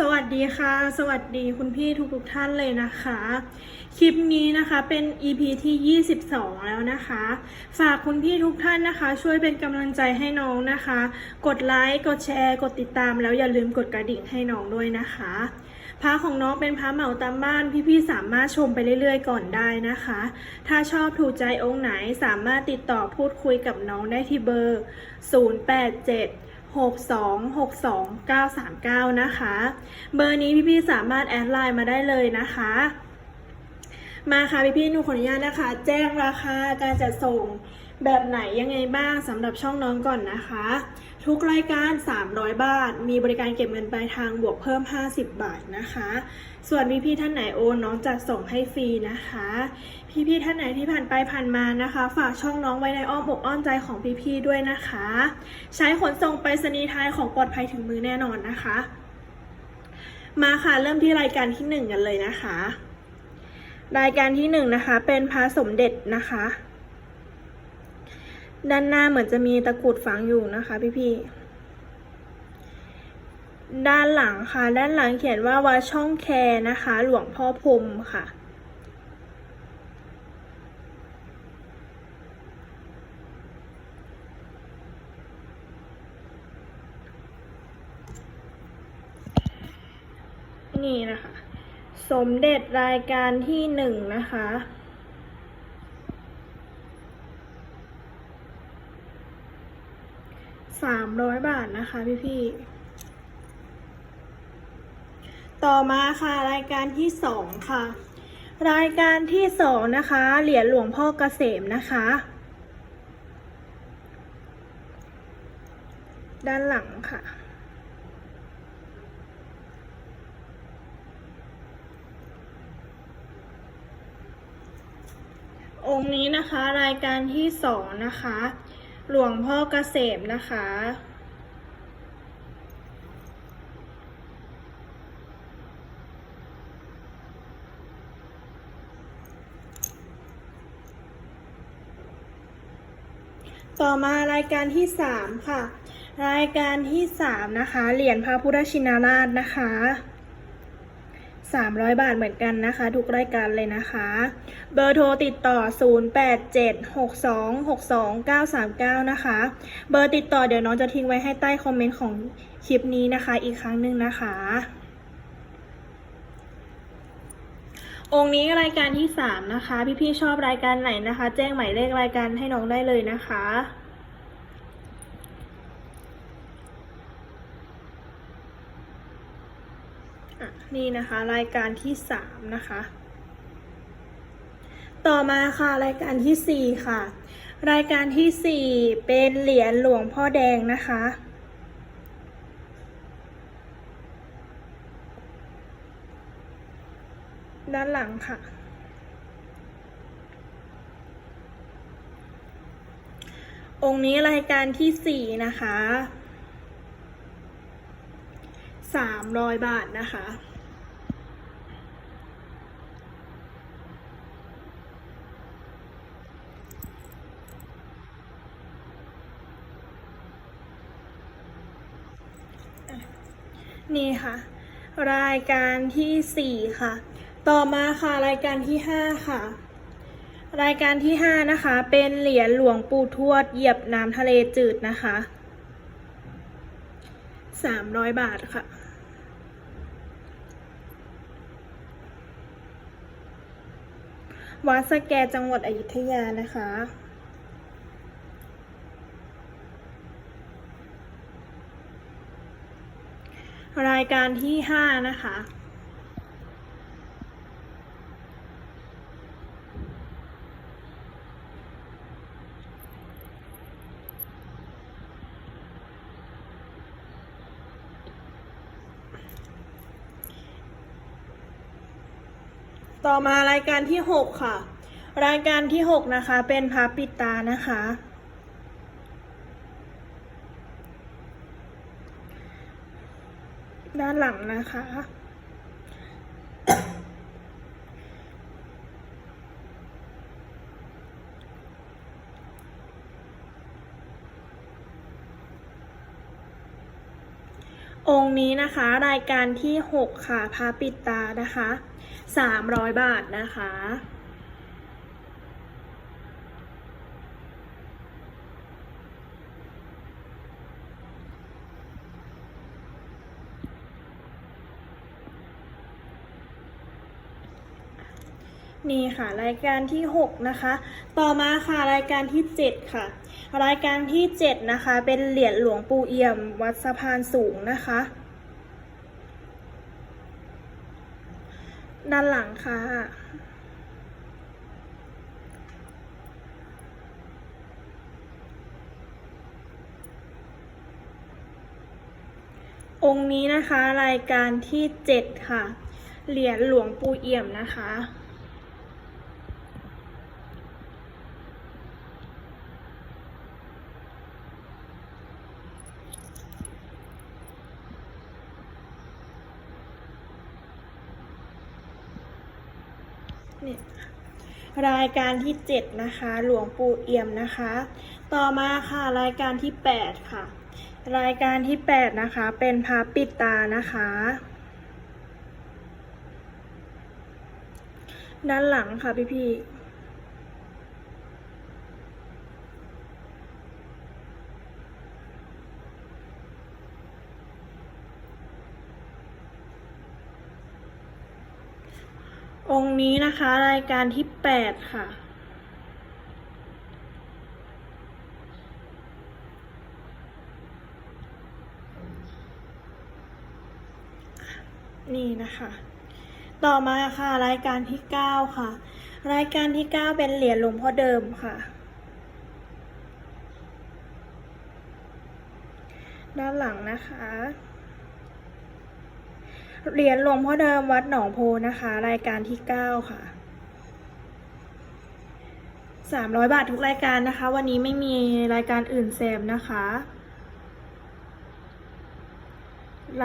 สวัสดีค่ะ สวัสดีคุณพี่ทุกๆท่านเลยนะคะ คลิปนี้นะคะเป็น EP ที่ 22 แล้วนะคะ ฝากคุณพี่ทุกท่านนะคะ ช่วยเป็นกำลังใจให้น้องนะคะ กดไลค์กดแชร์กดติดตาม แล้วอย่าลืมกดกระดิ่งให้น้องด้วยนะคะพระของน้องเป็นพระเหมาตามบ้าน พี่ๆสามารถชมไปเรื่อยๆ ก่อนได้นะคะ ถ้าชอบถูกใจองค์ไหนสามารถติดต่อพูดคุยกับน้องได้ที่เบอร์ 087 6262939 นะคะ เบอร์นี้พี่ๆสามารถแอดไลน์มาได้เลยนะคะ มาค่ะพี่ๆหนูขออนุญาตนะคะ แจ้งราคาการจัดส่งแบบไหนยังไงบ้างสำหรับช่องน้องก่อนนะคะ ทุกรายการ 300 บาท มีบริการเก็บเงินปลายทางบวกเพิ่ม 50 บาทนะคะ ส่วนพี่ๆท่านไหนโอนน้องจัดส่งให้ฟรีนะคะ พี่ๆท่านไหนที่ผ่านไปผ่านมานะคะ ฝากช่องน้องไว้ในอ้อมอกอ้อมใจของพี่ๆด้วยนะคะ ใช้ขนส่งไปรษณีย์ไทยของปลอดภัยถึงมือแน่นอนนะคะ มาค่ะเริ่มที่รายการที่หนึ่งกันเลยนะคะ รายการที่หนึ่งนะคะ เป็นพระสมเด็จนะคะ ด้านหน้าเหมือนจะมีตะกรุดฝังอยู่นะคะพี่ๆ ด้านหลังค่ะ ด้านหลังเขียนว่าวัดช่องแคนะคะ หลวงพ่อพรมค่ะ นี่นะคะ สมเด็จรายการที่หนึ่งนะคะ สามร้อยบาทนะคะพี่พี่ต่อมาค่ะรายการที่สองค่ะ รายการที่สองนะคะ เหรียญหลวงพ่อเกษมนะคะ ด้านหลังค่ะองค์นี้นะคะรายการที่สองนะคะ หลวงพ่อเกษมนะคะ ต่อมารายการที่สามค่ะ รายการที่สามนะคะ เหรียญพระพุทธชินราชนะคะ 300 บาทเหมือนกันนะคะ ทุกรายการเลยนะคะ เบอร์โทรติดต่อ 0876262939 นะคะ เบอร์ติดต่อเดี๋ยวน้องจะทิ้งไว้ให้ใต้คอมเมนต์ของคลิปนี้นะคะ อีกครั้งหนึ่งนะคะ องค์นี้รายการที่ 3 นะคะ พี่ๆชอบรายการไหนนะคะ แจ้งหมายเลขรายการให้น้องได้เลยนะคะ นี่นะคะรายการที่สามนะคะ ต่อมาค่ะรายการที่สี่ค่ะ รายการที่สี่เป็นเหรียญหลวงพ่อแดงนะคะด้านหลังค่ะ องค์นี้รายการที่สี่นะคะสามร้อยบาทนะคะ นี่ค่ะ รายการที่สี่ค่ะ ต่อมาค่ะรายการที่ห้าค่ะ รายการที่ห้านะคะ เป็นเหรียญหลวงปู่ทวดเหยียบน้ำทะเลจืดนะคะสามร้อยบาทค่ะ วัดสแกจังหวัดอยุธยานะคะ รายการที่ห้านะคะ ต่อมารายการที่หกค่ะ รายการที่หกนะคะ เป็นพระปิดตานะคะ ด้านหลังนะคะ องค์นี้นะนะคะรายการที่ 6 ค่ะพาปิดตานะคะ 300 บาทนะคะ นี่ค่ะ รายการที่ 6 นะคะ ต่อมาค่ะรายการที่ 7 ค่ะ รายการที่ 7 นะคะ เป็นเหรียญหลวงปู่เอี่ยม วัดสะพานสูงนะคะ ด้านหลังค่ะองค์นี้นะคะรายการที่ 7 ค่ะ เหรียญหลวงปู่เอี่ยมนะคะ รายการที่ 7 นะคะ หลวงปู่เอี่ยมนะคะ ต่อมาค่ะรายการที่ 8 ค่ะ รายการที่ 8 นะคะ เป็นพระปิดตานะคะ ด้านหลังค่ะพี่พี่ องค์นี้นะคะ รายการที่8ค่ะ นี่นะคะ ต่อมาค่ะ รายการที่9ค่ะ รายการที่9เป็นเหรียญหลวงพ่อเดิมค่ะด้านหลังนะคะ เหรียญหลวงพ่อเดิมวัดหนองโพนะคะ รายการที่ 9 ค่ะ 300 บาททุกรายการนะคะ วันนี้ไม่มีรายการอื่นแซมนะคะ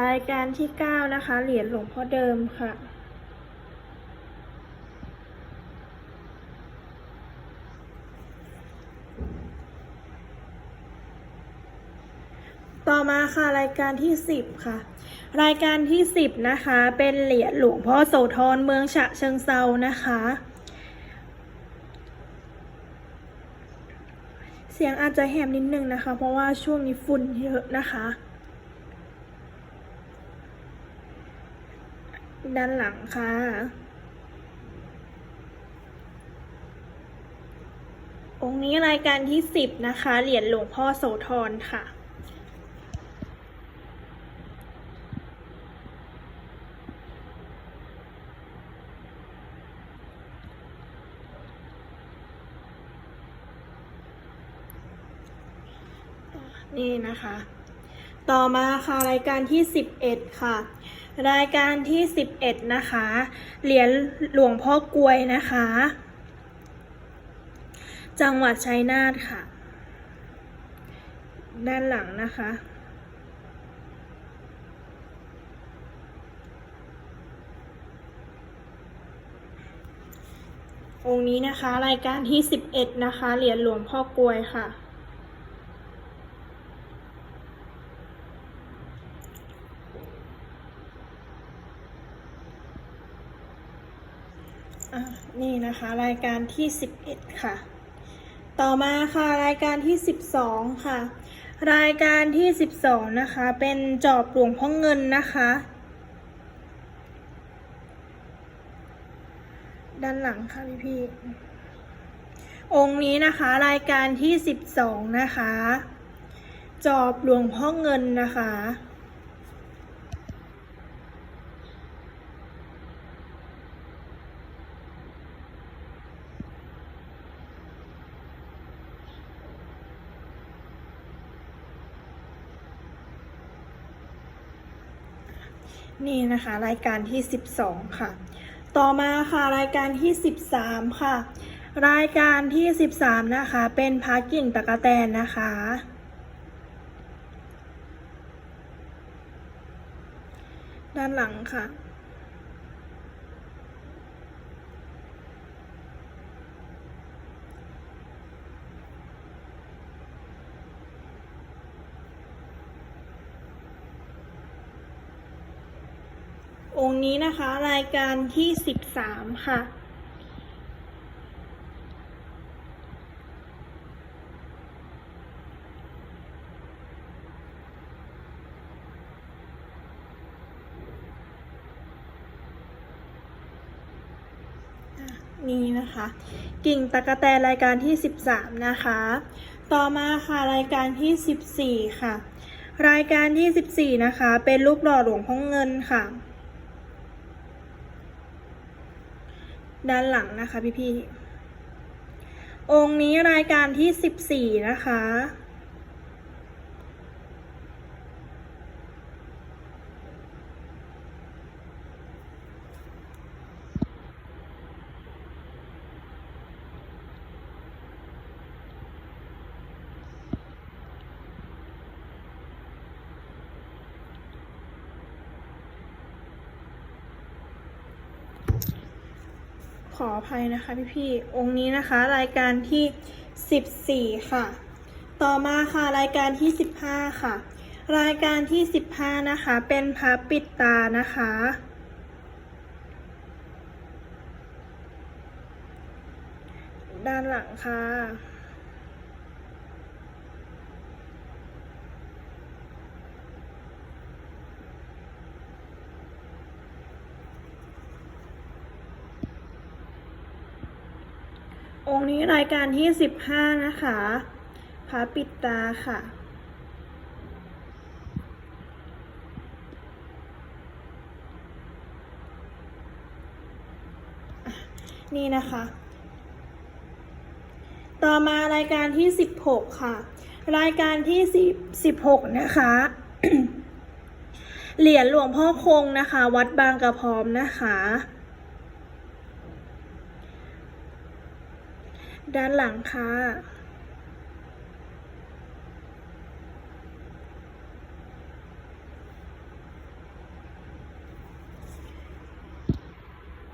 รายการที่ 9 นะคะ เหรียญหลวงพ่อเดิมค่ะต่อมาค่ะ รายการที่ 10 ค่ะ รายการที่ 10 นะคะ เป็นเหรียญหลวงพ่อโสธรเมืองฉะเชิงเซานะคะ เสียงอาจจะแหบนิดนึงนะคะ เพราะว่าช่วงนี้ฝุ่นเยอะนะคะ ด้านหลังค่ะองค์นี้รายการที่ 10 นะคะ เหรียญหลวงพ่อโสธรค่ะ นี่นะคะ ต่อมาค่ะรายการที่ 11 ค่ะ รายการที่ 11 นะคะ เหรียญหลวงพ่อกลวยนะคะ จังหวัดชัยนาทค่ะ ด้านหลังนะคะองค์นี้นะคะ รายการที่ 11 นะคะ เหรียญหลวงพ่อกลวยค่ะ นี่นะคะ รายการที่ 11 ค่ะ ต่อมาค่ะรายการที่ 12 ค่ะ รายการที่ 12 นะคะ เป็นจอบหลวงพ่อเงินนะคะ ด้านหลังค่ะพี่พี่องค์นี้นะคะรายการที่ 12 นะคะ จอบหลวงพ่อเงินนะคะ นี่นะคะรายการที่ 12 ค่ะ ต่อมาค่ะรายการที่ 13 ค่ะ รายการที่ 13 นะคะ เป็นพากิ่งตะกะแตนนะคะ ด้านหลังค่ะ นี้นะคะ รายการที่สิบสามค่ะ นี่นะคะ กิ่งตะกะแตนรายการที่13นะคะ ต่อมาค่ะรายการที่14ค่ะรายการที่ 14 นะคะ เป็นรูปหล่อหลวงพ่อเงินค่ะ ด้านหลังนะคะพี่ๆองค์นี้รายการที่ 14 นะคะ ขออภัยนะคะพี่ๆ องค์นี้นะคะ รายการที่ 14 ค่ะ ต่อมาค่ะรายการที่ 15 ค่ะ รายการที่ 15 นะคะ เป็นพระปิดตานะคะ ด้านหลังค่ะ องค์นี้รายการที่15นะคะพระปิดตาค่ะ นี่นะคะ ต่อมารายการที่16ค่ะ รายการที่10 16นะคะ เหรียญหลวงพ่อคงนะคะ วัดบางกระพร้อมนะคะ ด้านหลังค่ะ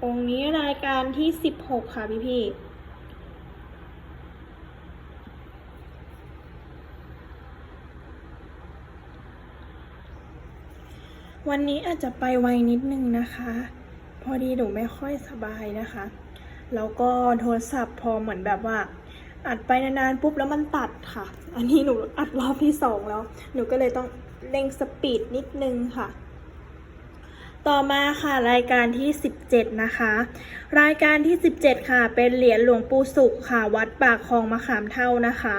องค์นี้รายการที่16ค่ะพี่พี่วันนี้อาจจะไปไวนิดนึงนะคะ พอดีหนูไม่ค่อยสบายนะคะ แล้วก็โทรศัพท์พอเหมือนแบบว่า อัดไปนานๆปุ๊บแล้วมันตัดค่ะ อันนี้หนูอัดรอบที่สองแล้ว หนูก็เลยต้องเร่งสปีดนิดนึงค่ะ ต่อมาค่ะรายการที่ 17 นะคะ รายการที่ 17 ค่ะ เป็นเหรียญหลวงปู่สุขค่ะ วัดปากคลองมะขามเท่านะคะ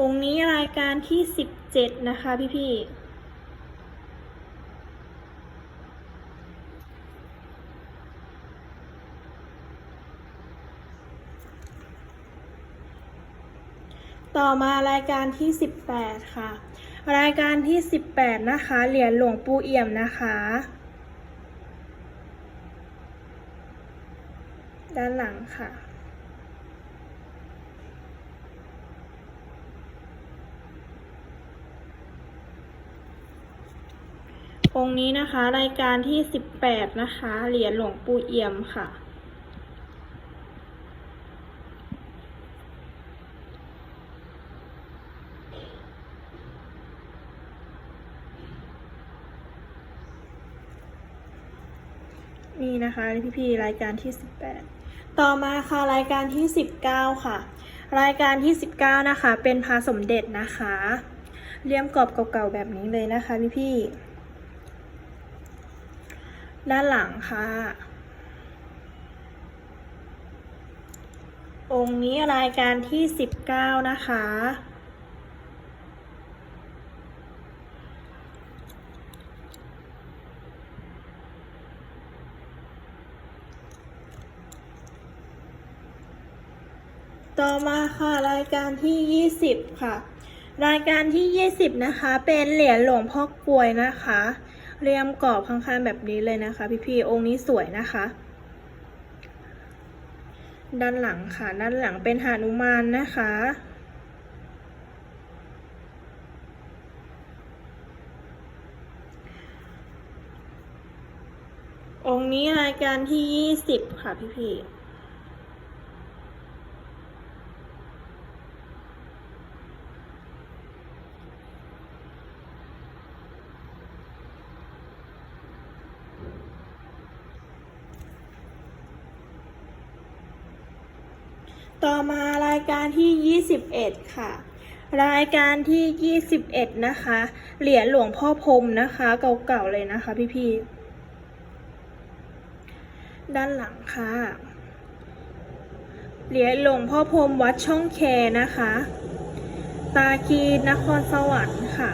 องค์นี้รายการที่17นะคะพี่พี่ต่อมารายการที่ 18 ค่ะ รายการที่ 18 นะคะ เหรียญหลวงปู่เอี่ยมนะคะ ด้านหลังค่ะ องค์นี้นะคะ รายการที่18นะคะ เหรียญหลวงปู่เอี่ยมค่ะ นี่นะคะพี่ๆรายการที่18ต่อมาค่ะรายการที่19ค่ะ รายการที่19นะคะ เป็นพาสมเด็จนะคะเลี่ยมกรอบเก่าๆแบบนี้เลยนะคะพี่ๆ ด้านหลังค่ะ องค์นี้รายการที่19นะคะ ต่อมาค่ะรายการที่20ค่ะ รายการที่20นะคะ เป็นเหรียญหลวงพ่อกลวยนะคะ เรียมกรอบข้างๆแบบนี้เลยนะคะ พี่ๆองค์นี้สวยนะคะ ด้านหลังค่ะ ด้านหลังเป็นหานุมานนะคะองค์นี้รายการที่20ค่ะพี่ๆ ต่อมารายการที่ 21 ค่ะ รายการที่ 21 นะคะ เหรียญหลวงพ่อพรมนะคะ เก่าๆเลยนะคะพี่ๆ ด้านหลังค่ะ เหรียญหลวงพ่อพรมวัดช่องแคนะคะ ตาคีนครสวรรค์ค่ะ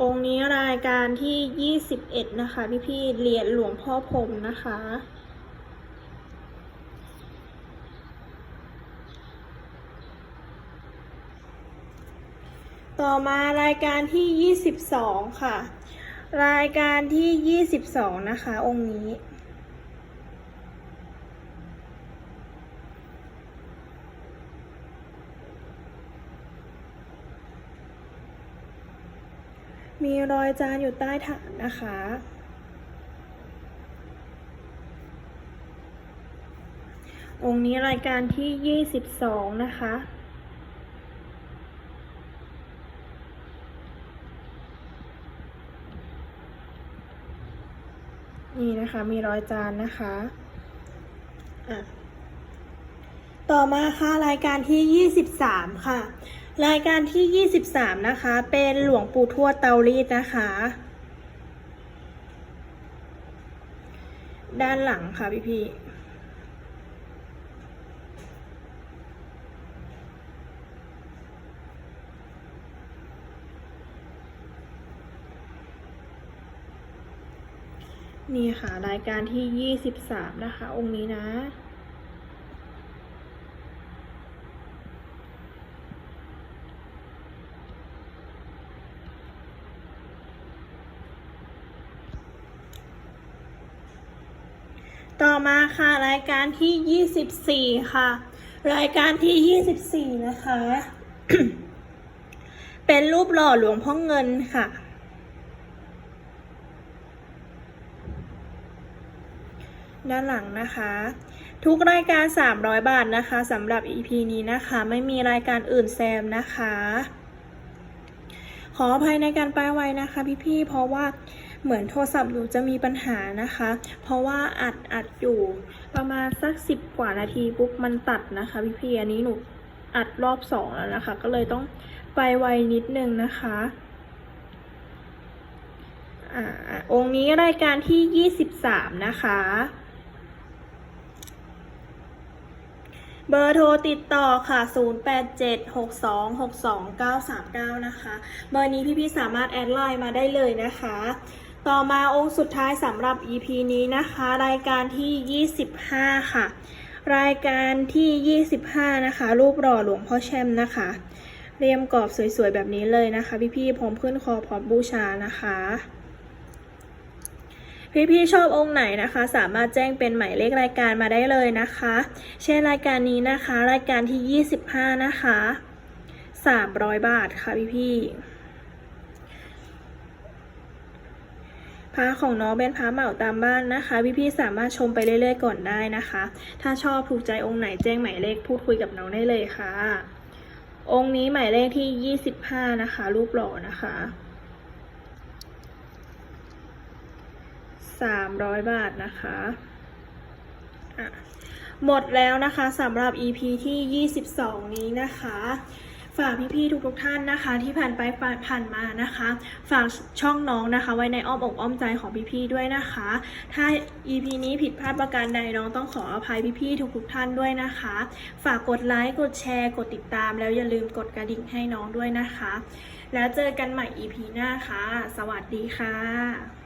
องค์ นี้รายการที่ 21 นะคะพี่พี่ๆเหรียญหลวงพ่อพรมนะคะ ต่อมารายการที่ 22 ค่ะ รายการที่ 22 นะคะ องค์นี้ มีรอยจานอยู่ใต้ฐานนะคะ องค์นี้รายการที่ 22 นะคะนี่นะคะมีรอยจานนะคะอะต่อมาค่ะรายการที่ 23 ค่ะ รายการที่ 23 นะคะ เป็นหลวงปู่ทวดเตารีดนะคะ ด้านหลังค่ะพี่พี่นี่ค่ะ รายการที่ 23 นะคะ องค์นี้นะ ต่อมาค่ะรายการที่ 24 ค่ะ รายการที่ 24 นะคะ เป็นรูปหล่อหลวงพ่อเงินค่ะ ด้านหลังนะคะ ทุกรายการ 300 บาทนะคะสำหรับ EP นี้นะคะ ไม่มีรายการอื่นแซมนะคะ ขออภัยในการแปลไวนะคะพี่ๆเพราะว่า เหมือนโทรศัพท์หนูจะมีปัญหานะคะ เพราะว่าอัดอัดอยู่ประมาณสักสิบกว่านาทีปุ๊บมันตัดนะคะพี่ๆอันนี้หนูอัดรอบสองแล้วนะคะ ก็เลยต้องไปไวนิดนึงนะคะอ่าองค์นี้รายการที่23นะคะเบอร์โทรติดต่อค่ะ 0876262939 นะคะ เบอร์นี้พี่ๆสามารถแอดไลน์มาได้เลยนะคะ ต่อมาองค์สุดท้ายสำหรับ EP นี้นะคะ รายการที่ 25 ค่ะ รายการที่ 25 นะคะ รูปหล่อหลวงพ่อแชมนะคะ เรียมกรอบสวยๆ แบบนี้เลยนะคะ พี่ๆพร้อมขึ้นคอพร้อมบูชานะคะพี่ๆชอบองค์ไหนนะคะ สามารถแจ้งเป็นหมายเลขรายการมาได้เลยนะคะ เช่นรายการนี้นะคะ รายการที่ 25 นะคะ 300 บาทค่ะพี่ๆ พระของน้องเป็นพระเหมาตามบ้านนะคะ พี่ๆสามารถชมไปเรื่อยๆก่อนได้นะคะ ถ้าชอบถูกใจองค์ไหนแจ้งหมายเลขพูดคุยกับน้องได้เลยค่ะ องค์นี้หมายเลขที่ 25 นะคะ รูปหล่อนะคะ300 บาทนะคะอะหมดแล้วนะคะสำหรับ EP ที่ 22 นี้นะคะ ฝากพี่ๆทุกๆท่านนะคะ ที่ผ่านไปผ่านมานะคะ ฝากช่องน้องนะคะ ไว้ในอ้อมอกอ้อมใจของพี่ๆด้วยนะคะ ถ้า EP นี้ผิดพลาดประการใดน้องต้องขออภัยพี่ๆทุกๆท่านด้วยนะคะ ฝากกดไลค์กดแชร์กดติดตาม แล้วอย่าลืมกดกระดิ่งให้น้องด้วยนะคะ แล้วเจอกันใหม่ EP หน้าค่ะ สวัสดีค่ะ